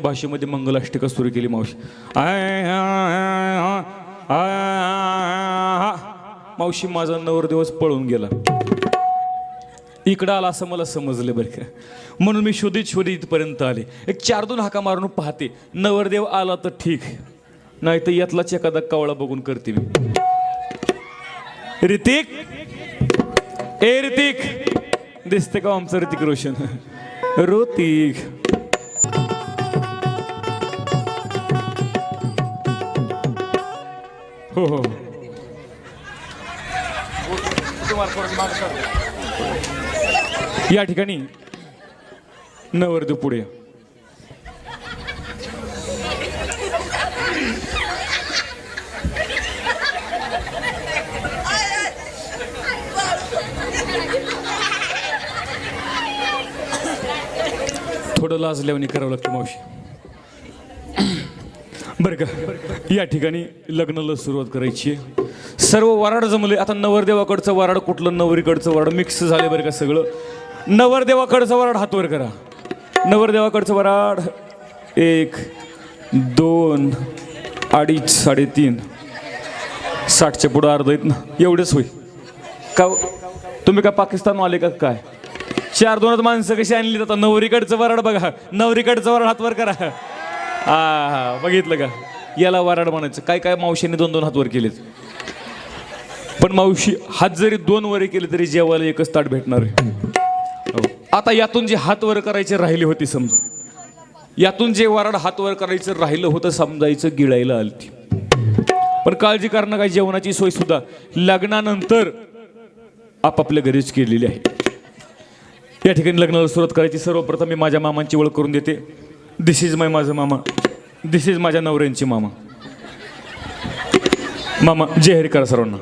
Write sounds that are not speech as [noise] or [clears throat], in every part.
भाषेमध्ये मंगलाष्टिका सुरू केली मावशी. मावशी माझा नवरदिवस पळून गेला. इकडं आला असं मला समजलं बरं का. म्हणून मी शोधित शोधित इथपर्यंत आले. एक चार दोन हाका मारून पाहते नवरदेव आला तर ठीक. नाही तर यातलाच एखादा कावळा बघून करते मी. ऋतिक? ए ऋतिक. दिसते का हो आमचं ऋतिक रोशन? ऋतिक. हो हो. या ठिकाणी नवरदेव पुढे. थोडं लाजल्यावानी करावं लागतं मावशी. बरं का. या ठिकाणी लग्नाला सुरुवात करायची आहे. सर्व वराड जमले. आता नवरदेवाकडचं वराड कुठलं नवरीकडचं वराड? मिक्स झाले बरं का सगळं. नवरदेवाकडचं वराड हातवर करा. नवरदेवाकडचं वराड एक दोन अडीच साडेतीन. साठच्या पुढं अर्ध येत ना. एवढेच होईल. का हो? तुम्ही का पाकिस्तान आले का काय? चार दोनच माणसं कशी आणली जातात नवरीकडचं वराड बघा. नवरीकडचं वराड हातवर करा. हा हा बघितलं का? याला वराड म्हणायचं. काय काय मावशीने दोन दोन हात वर केलेत? पण मावशी हात जरी दोन वरे केले तरी जेवायला एकच ताट भेटणार आहे. हो. आता यातून जे हात वर करायचे राहिले होते समजा. यातून जे वराड हात वर करायचं राहिलं होतं समजायचं गिळायला आलती. पण काळजी करणं काय जेवणाची सोय सुद्धा. लग्नानंतर आपापल्या घरीच केलेली आहे. या ठिकाणी लग्नाला सुरुवात करायची. सर्वप्रथम मी माझ्या मामांची ओळख करून देते. दिस इज माय माझं मामा दिस इज माझ्या नवऱ्यांची मामा. मामा जय हरी करा सर्वांना.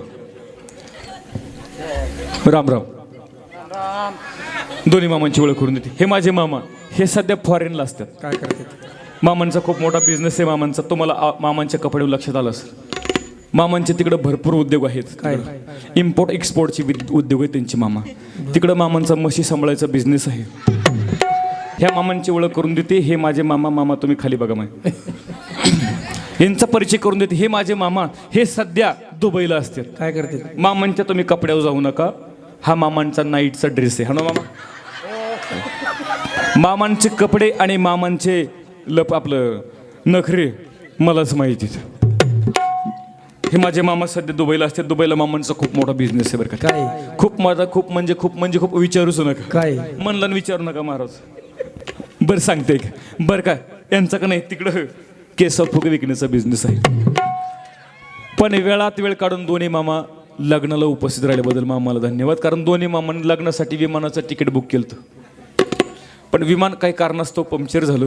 राम राम. दोन्ही मामांची ओळख करून देते. हे माझे मामा. हे सध्या फॉरेनला असतात. काय करते मामांचा खूप मोठा बिझनेस आहे मामांचा. तुम्हाला मामांच्या कपडे लक्षात आलं असेल. मामांचे तिकडे भरपूर उद्योग आहेत. काय? इम्पोर्ट एक्सपोर्टचे उद्योग आहेत त्यांचे मामा. तिकडं मामांचा म्हशी सांभाळायचा बिझनेस आहे. ह्या मामांची ओळख करून देते. हे माझे मामा मामा तुम्ही खाली बघा माय यांचा परिचय करून देते. हे माझे मामा हे सध्या दुबईला असतात काय करते मामांच्या तुम्ही कपड्यावर जाऊ नका. हा मामांचा नाईटचा ड्रेस आहे. हा ना मामा? मामांचे कपडे आणि मामांचे लप आपलं नखरे मलाच माहिती हे माझे मामा सध्या दुबईला असते दुबईला मामांचा खूप मोठा बिझनेस आहे बरं का. काय? खूप माझा खूप म्हणजे खूप म्हणजे खूप विचारूच नका. काय? म्हणलं विचारू नका महाराज. बरं सांगते का बरं का? यांचं का नाही? तिकडं केस फुगे विकण्याचा बिझनेस आहे. पण वेळात वेळ काढून दोन्ही मामा लग्नाला उपस्थित राहिल्याबद्दल मामाला धन्यवाद. कारण दोन्ही मामांनी लग्नासाठी विमानाचं तिकीट बुक केलं होतं. पण विमान काही कारणास्तव पंक्चर झालं.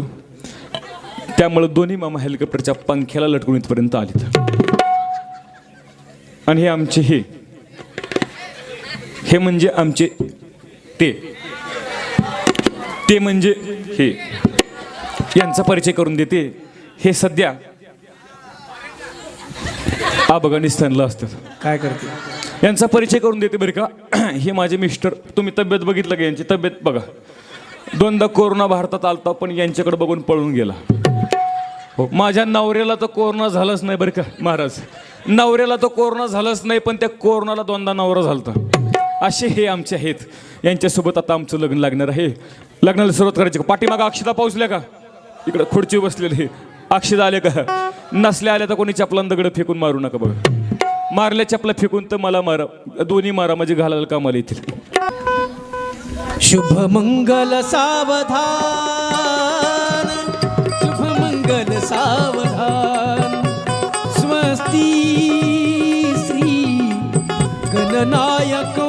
त्यामुळे दोन्ही मामा हेलिकॉप्टरच्या पंख्याला लटकून इथपर्यंत आलेत. आणि हे आमचे हे. हे म्हणजे आमचे ते. ते म्हणजे हे. यांचा परिचय करून देते. हे सध्या अफगाणिस्तानला असतात. काय करते? यांचा परिचय करून देते बरं का. [clears throat] हे माझे मिस्टर तुम्ही तब्येत बघितलं का यांची? तब्येत बघा. दोनदा कोरोना भारतात आलता पण यांच्याकडे बघून पळून गेला. हो माझ्या नवऱ्याला तर कोरोना झालाच नाही बरं का महाराज. नवऱ्याला तर कोरोना झालाच नाही पण त्या कोरोनाला दोनदा नवरा झालता. असे हे आमचे आहेत. यांच्यासोबत आता आमचं लग्न लागणार आहे. लग्नाला सुरुवात करायची का? पाठीमागं अक्षता पाऊसल्या का? इकडं खुर्ची बसलेले. अक्षता आले का? नसल्या आल्या तर कोणी चपलान दगड फेकून मारू नका बघा. मारल्या चपला फेकून तर मला मारा. दोन्ही मारा म्हणजे घालायला कामाला येतील. शुभ मंगल सावधान. शुभ मंगल सावधान. स्वस्ती श्री गणनायक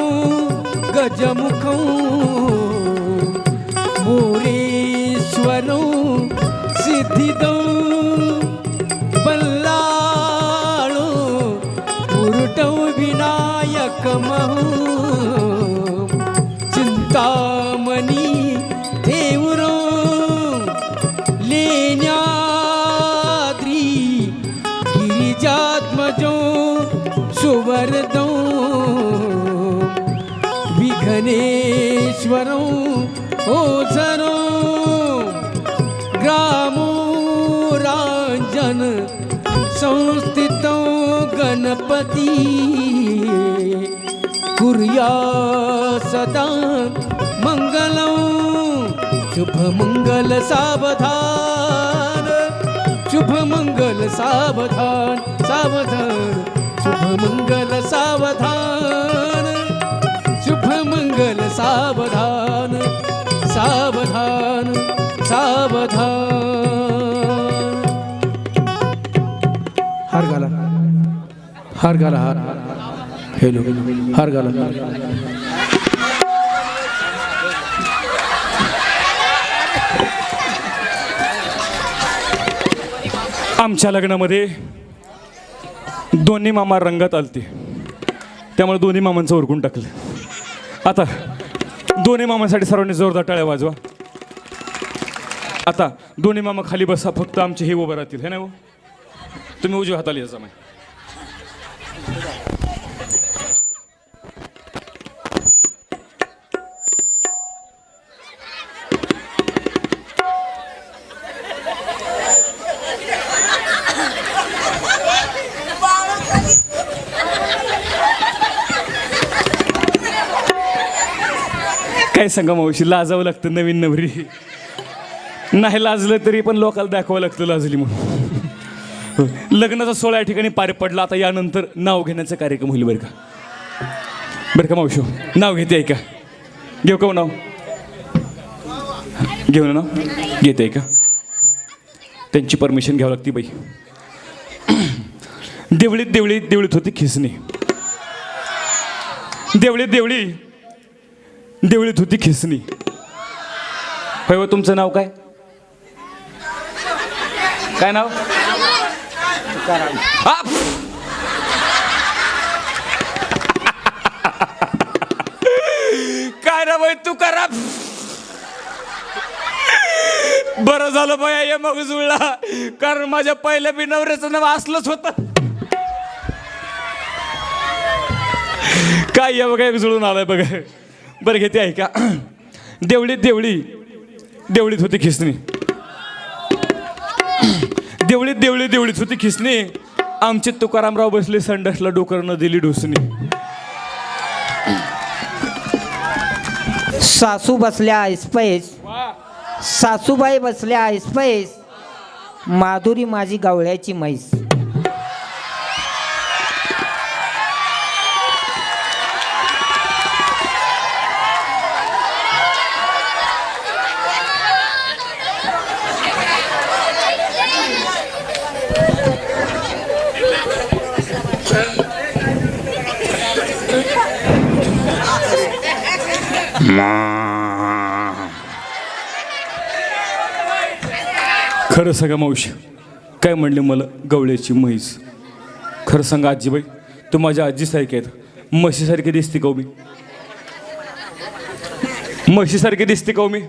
गजमुख मोरेश्वर सिद्धिदौ बल्लाळू उरटऊ विनायक महू गणपती कुर्या सदा मंगलं शुभमंगल सावधान शुभमंगल सावधान सावधान शुभमङ्गल सावधान शुभमंगल सावधान सावधान सावधान। हर गाला हार घाला हार हॅलो हार घाला आमच्या लग्नामध्ये दोन्ही मामा रंगात आलते. त्यामुळे दोन्ही मामांचं उरकून टाकलं. आता दोन्ही मामांसाठी सर्वांनी जोरदार टाळ्या वाजवा. आता दोन्ही मामा खाली बसा फक्त आमचे हे उभं राहतील. हे ना हो? तुम्ही उजव्या हाताला याचा माय. काय सांगा मावशी लाजावं लागतं नवीन नवरी. नाही लाजलं तरी पण लोकांना दाखवावं लागतं लाजली म्हणून. लग्नाचा सोहळा या ठिकाणी पार पडला. आता यानंतर नाव घेण्याचा कार्यक्रम होईल बरं का. बरं का मावशी? नाव घेते ऐका. घेऊ का हो नाव? घेऊ ना नाव? घेते ऐका. त्यांची परमिशन घ्यावी लागते बाई. देवळीत देवळीत देवळीत होती खिसणी. देवळीत देवळी देवळीत होती खिसणी. होय हो, तुमचं नाव काय? काय नाव? काय ना भाई तू करा. बरं झालं बाया ये मग जुळला कारण माझ्या पहिल्या बी नवऱ्याचं नाव असलंच होतं. काय या बघा एक जुळून आलाय बघा. बरं घेते ऐका. देवळीत देवळी. देवळीत होती खिसणी. देवळीत देवळी देवळीत होती खिसणी. आमचे तुकारामराव बसले संडासला डोकर न दिली ढोसणी सासू बसल्या ऐसपैस सासूबाई बसल्या ऐसपैस माधुरी माझी गवळ्याची म्हैस. खरं सांगा मावशी काय म्हणले मला गवळ्याची म्हैस? खरं सांगा आजीबाई तू माझ्या आजीसारखी आहेत. म्हशीसारखी दिसते का हो मी? म्हशीसारखी दिसते का हो मी?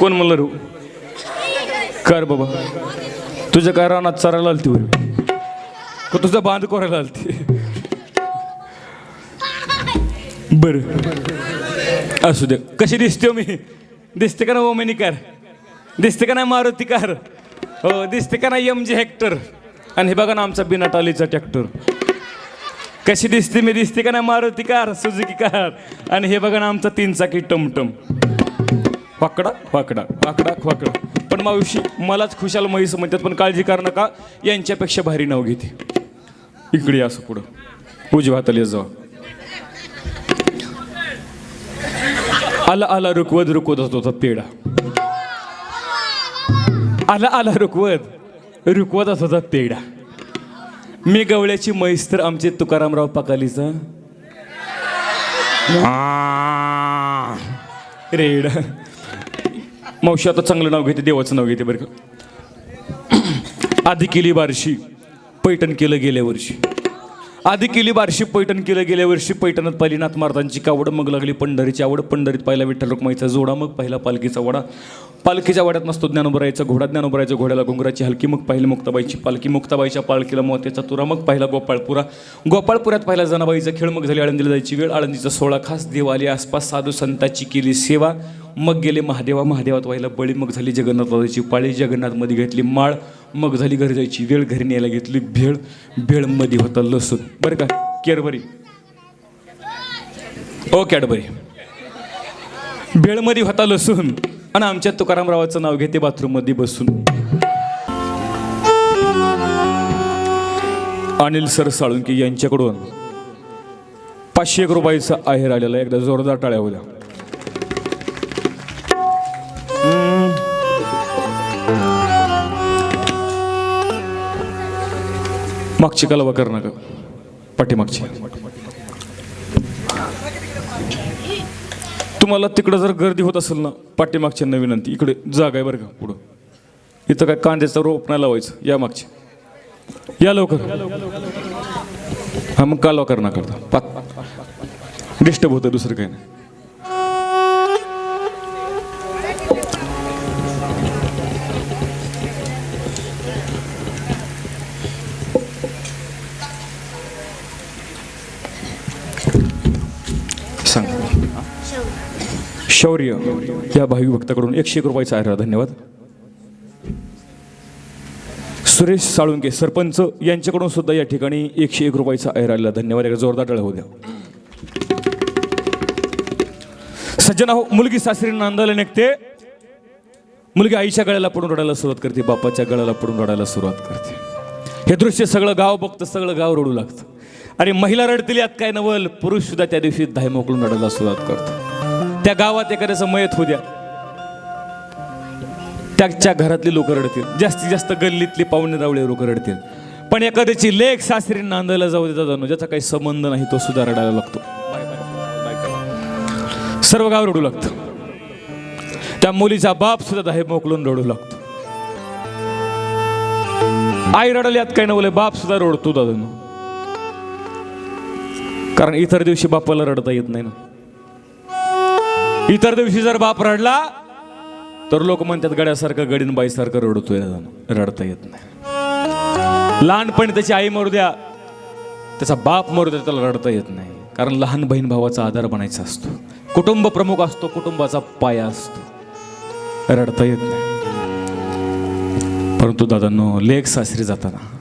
कोण म्हणलं रू हो? कर बाबा? तुझ्या काय रानात चरायला आलती का तुझा बांध करायला आलती? बरं. असू दे. कशी दिसते हो मी? दिसते का ना ओमेनी कार दिसते का नाही मारुती कार हो दिसते का नाही एम जी हेक्टर? आणि हे बघा ना आमचा बिना टालीचा ट्रॅक्टर कशी दिसते मी? दिसते का नाही मारुती कार सुजुकी कार आणि हे बघा ना आमचा तीन चाकी टमटम. वाकडा वाकडा वाकडा वाकडा. पण मावशी मलाच खुशाल म्हैस म्हणतात पण काळजी कर नका. यांच्यापेक्षा भारी नाव घेते. इकडे असं पुढं. उजव्या जाऊ. आला आला रुकवत रुकवत असतो होता पेढा. आला आला रुकवत. रुकवत असत होता पेढा. मी गवळ्याची म्हैस तर आमचे तुकारामराव पाकालीचा. रेड. मावशी आता चांगलं नाव घेते देवाचं नाव घेते बरं का. आधी केली बारशी पैठण केलं गेल्या वर्षी. आधी केली बारशी पैठण केलं गेल्या वर्षी पैठणात पहिली नाथ महाराजांची कावड मग लागली पंढरीची आवड. पंढरीत पहिला विठ्ठल रुक्माईचा जोडा मग पहिला पालखीचा वडा. पालखीच्या वाड्यात नसतो ज्ञानोबरायचा घोडा. ज्ञानोबरायचा घोड्याला घुंगराची हलकी मग पहिली मुक्ताबाईची पालखी. मुक्ताबाईच्या पालखीला मोत्याचा तुरा मग पहिला गोपाळपुरा. गोपाळपुरात पहिला जनाबाईचा खेळ मग झाली आळंदीला जायची वेळ. आळंदीचा सोळा खास देव आसपास साधू संताची केली सेवा. मग गेले महादेवा. महादेवात व्हायला बळी मग झाली जगन्नाथाची पाळी. जगन्नाथमध्ये घेतली माळ. मग झाली घरी जायची. वेळ घरी न्यायला घेतली. भेळ भेळमध्ये होता लसूण. बरं का? केरबरी ओ कॅडबरी भेळमध्ये होता लसूण. आणि आमच्या तुकारामरावाचं नाव घेते बाथरूममध्ये बसून. अनिल सर साळुंके यांच्याकडून पाचशे एक रुपयाचा आहेर आलेला. आहे. एकदा जोरदार टाळ्या होत्या मागची कलवा कर नका. पाठीमागची. तुम्हाला तिकडं जर गर्दी होत असेल ना पाठीमागच्या नवीन विनंती इकडे जागा आहे बरं का पुढं. इथं काय कांद्याचं रोप नाही लावायचं या मागची. या लवकर. हा मग कालवा कर ना करता डिस्टर्ब होतं दुसरं काही नाही. शौर्य या भावी भक्ताकडून एकशे एक रुपयाचा आहे. धन्यवाद. सुरेश साळुंके सरपंच यांच्याकडून सुद्धा या ठिकाणी एकशे एक रुपयाचा आहे. आलेला धन्यवाद. एका जोरदार टाळ्या होऊ द्या. सज्जना हो मुलगी सासरी नांदायला निघते. मुलगी आईच्या गळ्याला पडून रडायला सुरुवात करते. बापाच्या गळ्याला पडून रडायला सुरुवात करते. हे दृश्य सगळं गाव बघतं सगळं गाव रडू लागतं. आणि महिला रडतील यात काय नवल? पुरुष सुद्धा त्या दिवशी धाय मोकळून रडायला सुरुवात करतो त्या गावात एखाद्याचं मयत होऊ द्या. त्याच्या घरातली लोक रडतील. जास्तीत जास्त गल्लीतली पाहुणे रावळे लोक रडतील. पण एखाद्याची लेख सासरी नांदायला जाऊ देता जाणू ज्याचा काही संबंध नाही तो सुद्धा रडायला लागतो. सर्व गाव रडू लागतं. त्या मुलीचा बाप सुद्धा दाहे मोकलून रडू लागतो. आई रडल्यात काही नवले बाप सुद्धा रडतो दादा कारण इतर दिवशी बापाला रडता येत नाही ना. इतर दिवशी जर बाप रडला तर लोक म्हणतात गड्यासारखं गडीनबाईसारखं रडतोय रडता येत नाही. लहानपणी त्याची आई मरू द्या त्याचा बाप मरू द्या त्याला रडता येत नाही. कारण लहान बहीण भावाचा आधार बनायचा असतो. कुटुंब प्रमुख असतो कुटुंबाचा पाया असतो. रडता येत नाही. परंतु दादांनो लेख सासरी जाताना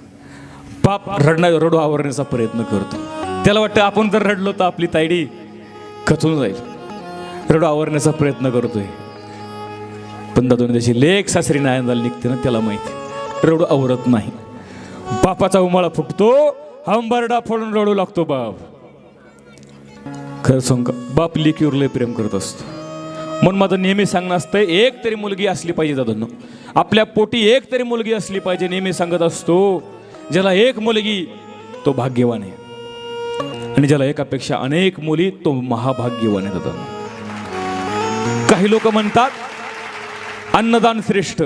बाप रडण्या रडू आवरण्याचा प्रयत्न करतो. त्याला वाटतं आपण जर रडलो तर आपली तायडी खचून जाईल. रडू आवरण्याचा प्रयत्न करतोय. पण दादून त्याची लेख सासरी नायंदाला निघते ना त्याला माहिती. रडू आवरत नाही. बापाचा उमाळा फुटतो हंबरडा फोडून रडू लागतो बाप. खरं सांग बाप लेखीवर लय प्रेम करत असतो. म्हणून माझं नेहमी सांगणं असतं एक तरी मुलगी असली पाहिजे दादांनो. आपल्या पोटी एक तरी मुलगी असली पाहिजे नेहमी सांगत असतो. ज्याला एक मुलगी तो भाग्यवान आहे. आणि ज्याला एकापेक्षा अनेक मुली तो महाभाग्यवान आहे दादा काही लोक म्हणतात अन्नदान श्रेष्ठ.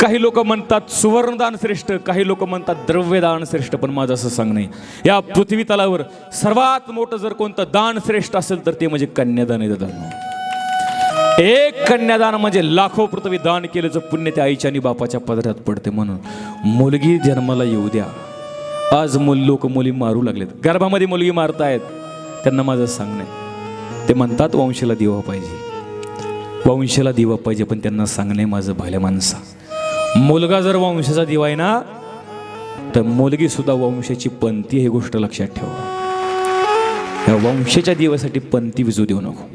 काही लोक म्हणतात सुवर्णदान श्रेष्ठ. काही लोक म्हणतात द्रव्यदान श्रेष्ठ. पण माझं असं सांगणं आहे या पृथ्वी तलावर सर्वात मोठं जर कोणतं दान श्रेष्ठ असेल तर ते म्हणजे कन्यादान दान एक कन्यादान म्हणजे लाखो पृथ्वी दान केल्याचं पुण्य त्या आईच्या आणि बापाच्या पदरात पडते. म्हणून मुलगी जन्माला येऊ द्या. आज मुल लोक मुली मारू लागलेत. गर्भामध्ये मुलगी मारतायत. त्यांना माझं सांगणं ते म्हणतात वंशाला दिवा पाहिजे. वंशाला दिवा पाहिजे पण त्यांना सांगणे माझं भल्या माणसा. मुलगा जर वंशाचा दिवा आहे ना तर मुलगी सुद्धा वंशाची पंथी ही गोष्ट लक्षात ठेवा. या वंशाच्या दिवासाठी पंथी विजू देऊ नको.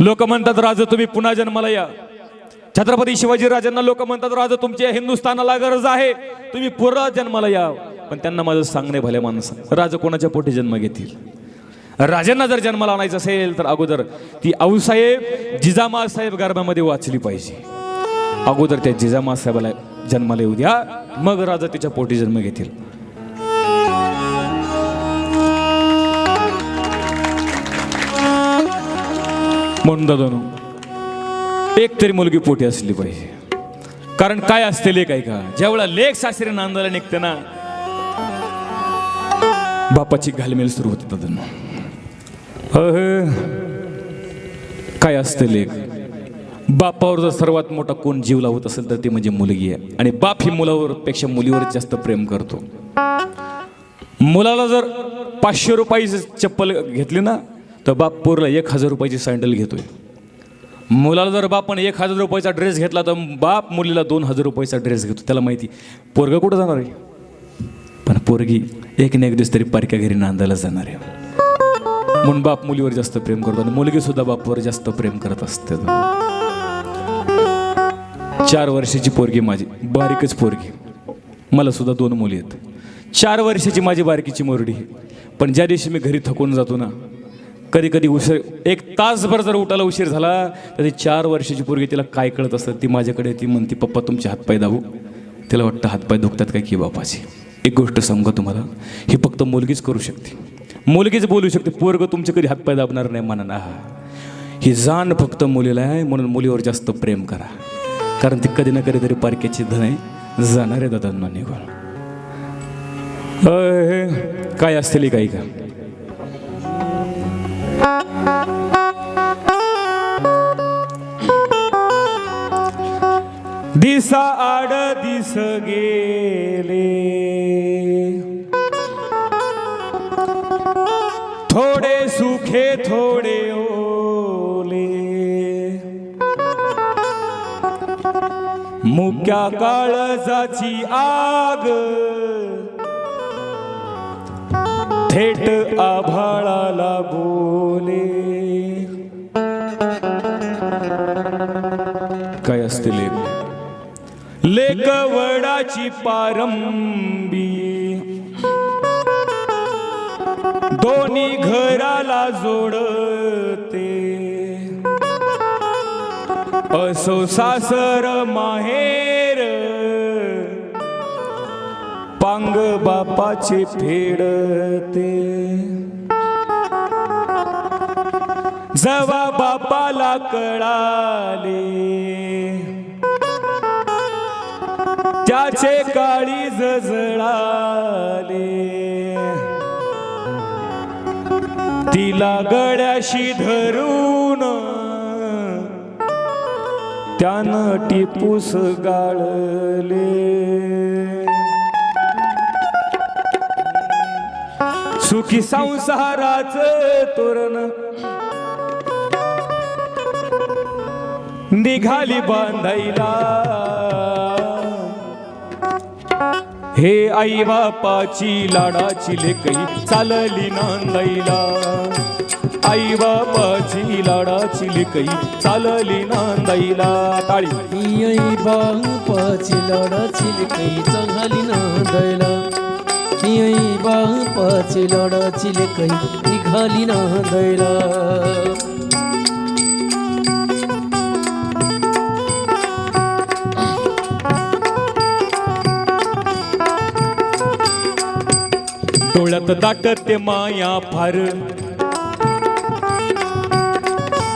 लोक म्हणतात राजा तुम्ही पुन्हा जन्माला या. छत्रपती शिवाजी राजांना लोक म्हणतात राजा तुमच्या हिंदुस्थानाला गरज आहे. तुम्ही पुरा जन्माला या. पण त्यांना माझं सांगणे भले माणसं. राजा कोणाच्या पोटी जन्म घेतील? राजांना जर जन्माला आणायचं असेल तर अगोदर ती आऊसाहेब जिजामा साहेब गर्भामध्ये वाचली पाहिजे. अगोदर त्या जिजामा साहेबाला जन्माला येऊ द्या मग राजा तिच्या पोटी जन्म घेतील. म्हणून दादानो एक तरी मुलगी पोटी असली पाहिजे. कारण काय असते लेख आहे का ज्यावेळेला लेख सासरी नांदायला निघते ना बापाची घालमेल सुरू होते दादांनो अह, काय असतं लेख? बापावर जर सर्वात मोठा कोण जीव लावत असेल तर ती म्हणजे मुलगी आहे. आणि बाप ही मुलावर पेक्षा मुलीवर जास्त प्रेम करतो. मुलाला जर पाचशे रुपयाची चप्पल घेतली ना तर बाप पोरला एक हजार रुपयाची सँडल घेतोय. मुलाला जर बापाने एक हजार रुपयाचा ड्रेस घेतला तर बाप मुलीला दोन हजार रुपयाचा ड्रेस घेतो. त्याला माहिती पोरगा कुठं जाणार आहे? पण पोरगी एक ना एक दिवस तरी पारख्या घरी नांदायला जाणार आहे. म्हणून बाप मुलीवर जास्त प्रेम करतो आणि मुलगी सुद्धा बापवर जास्त प्रेम करत असते. चार वर्षाची पोरगी माझी बारीकच पोरगी. मला सुद्धा दोन मुली आहेत. चार वर्षाची माझी बारकीची मोरडी. पण ज्या दिवशी मी घरी थकून जातो ना कधी कधी उशीर एक तासभर जर उठायला उशीर झाला तर ती चार वर्षाची पोरगी तिला काय कळत असतं ती माझ्याकडे ती म्हणते पप्पा तुमचे हातपाय दाबू. तिला वाटतं हातपाय दुखतात काय की बापाची. एक गोष्ट सांगू तुम्हाला? ही फक्त मुलगीच करू शकते. मुलगीच बोलू शकते पोरग तुमचे कधी हातपाय दाबणार नाही म्हणा ही जाण फक्त मुलीला आहे म्हणून मुलीवर जास्त प्रेम करा. कारण ती कधी ना कधीतरी पारख्याची धन आहे. जाणार आहे दादांना निघून. काय असतील काही का? दिसा आड दिस गेले. थोडे सुखे थोडे ओले. मुक्या काळजाची आग. थेट आभाळाला बोले. काय असते लेख? लेख वडाची पारंबी. दोन्ही घराला जोडते. असो सासर माहेर पांग बापाचे फेडते. जवा बापाला कळाले. त्याचे काळी जळाले तिला गळ्याशी धरून त्यानं टिपूस गाळले. सुखी संसाराच तोरण निघाली बांधायला. हे आई बापाची लाडाची लेकही चालली नांदाईला. आई बापाची लाडाची लेकही चालली नांदाईला. टाळी आई बापाची लाडाची लेकई चांगली नांदायला आई बापाची लाडाची लेकही निघाली नांदाईला. डोळ्यात दाटते माया फार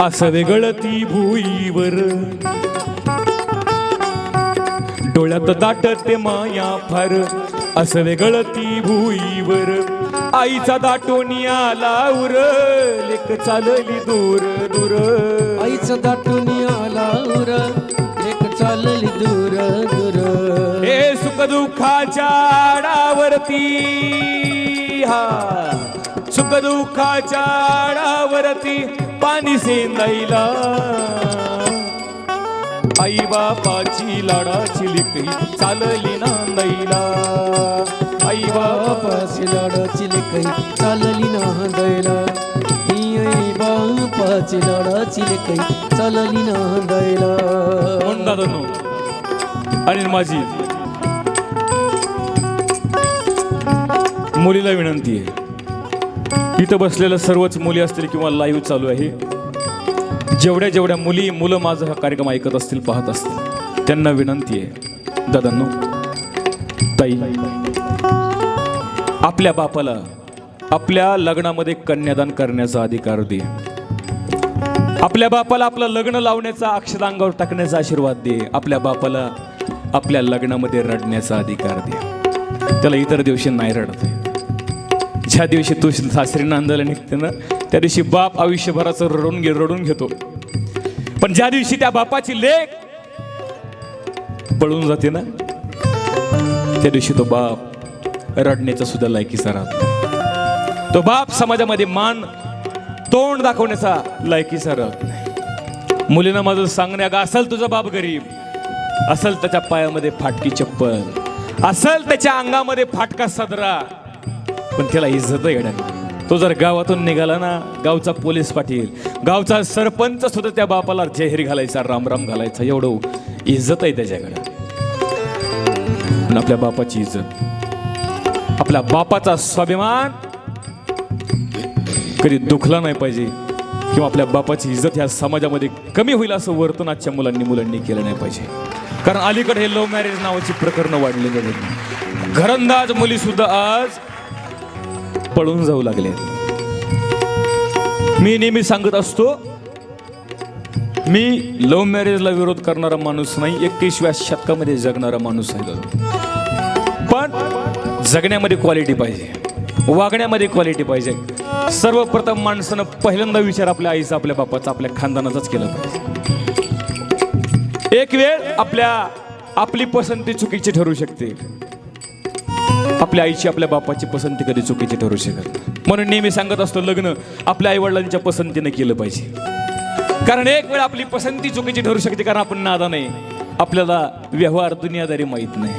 असं वेगळं ती भुईवर. डोळ्यात दाटते माया फार असं वेगळं ती भुईवर. आईचा दाटोनी आला उर. लेक चालली दूर दूर. आईचं दाटून आला उर. एक चालली दूर दूर. हे सुख दुःखाच्या आडावरती. हा. सुख दुःखाच्या आडावरती पाणी सेंदाईला. आई बापाची लाडाची लिकरी चालली नांदाईला. आई बापाची लाडाची लिकरी चालली नांदायला ही आई बापाची लाडाची लिकरी चालली नांदायला म्हणून दादांनो आणि माझी? मुलीला विनंती आहे. इथं बसलेल्या सर्वच मुली असतील किंवा लाईव्ह चालू आहे. जेवढ्या जेवढ्या मुली मुलं माझा हा कार्यक्रम ऐकत असतील पाहत असतील त्यांना विनंती आहे. दादांनो ताई आपल्या बापाला आपल्या लग्नामध्ये कन्यादान करण्याचा अधिकार दे. आपल्या बापाला आपलं लग्न लावण्याचा अक्षरांगावर टाकण्याचा आशीर्वाद दे. आपल्या बापाला आपल्या लग्नामध्ये रडण्याचा अधिकार दे. त्याला इतर दिवशी नाही रडत ज्या दिवशी तू सासरी नांदायला निघते ना त्या दिवशी बाप आयुष्यभराचं रडून घे रडून घेतो. पण ज्या दिवशी त्या बापाची लेख पळून जाते ना त्या दिवशी तो बाप रडण्याचा सुद्धा लायकीचा राहतो. तो बाप समाजामध्ये मान तोंड दाखवण्याचा लायकीचा राहत नाही. मुलीनं माझं सांगण्या का असल तुझा बाप गरीब असल त्याच्या पायामध्ये फाटकी चप्पल असल त्याच्या अंगामध्ये फाटका सदरा पण त्याला इज्जत आहे गड्या. तो जर गावातून निघाला ना गावचा पोलीस पाटील गावचा सरपंच सुद्धा त्या बापाला जहेर घालायचा रामराम घालायचा एवढं इज्जत आहे त्याच्याकडे. पण आपल्या बापाची इज्जत. आपल्या बापाचा स्वाभिमान कधी दुखला नाही पाहिजे किंवा आपल्या बापाची इज्जत ह्या समाजामध्ये कमी होईल असं वर्तन आजच्या मुलांनी मुलांनी केलं नाही पाहिजे. कारण अलीकडे हे लव्ह मॅरेज नावाची प्रकरणं वाढलेली आहेत घरंदाज मुली सुद्धा आज पळून जाऊ लागले. मी नेहमी सांगत असतो मी लव्ह मॅरेजला विरोध करणारा माणूस नाही एकवीसव्या शतकामध्ये जगणारा माणूस आहे पण जगण्यामध्ये क्वालिटी पाहिजे वागण्यामध्ये क्वालिटी पाहिजे. सर्वप्रथम माणसानं पहिल्यांदा विचार आपल्या आईचा आपल्या बापाचा आपल्या खानदानाचाच केला पाहिजे. एक वेळ आपल्या आपली पसंती चुकीची ठरू शकते. आपल्या आईची आपल्या बापाची पसंती कधी चुकीची ठरू शकत म्हणून नेहमी सांगत असतो लग्न आपल्या आईवडिलांच्या पसंतीने केलं पाहिजे. कारण एक वेळ आपली पसंती चुकीची ठरू शकते कारण आपण नादा नाही आपल्याला व्यवहार दुनियादारी माहीत नाही.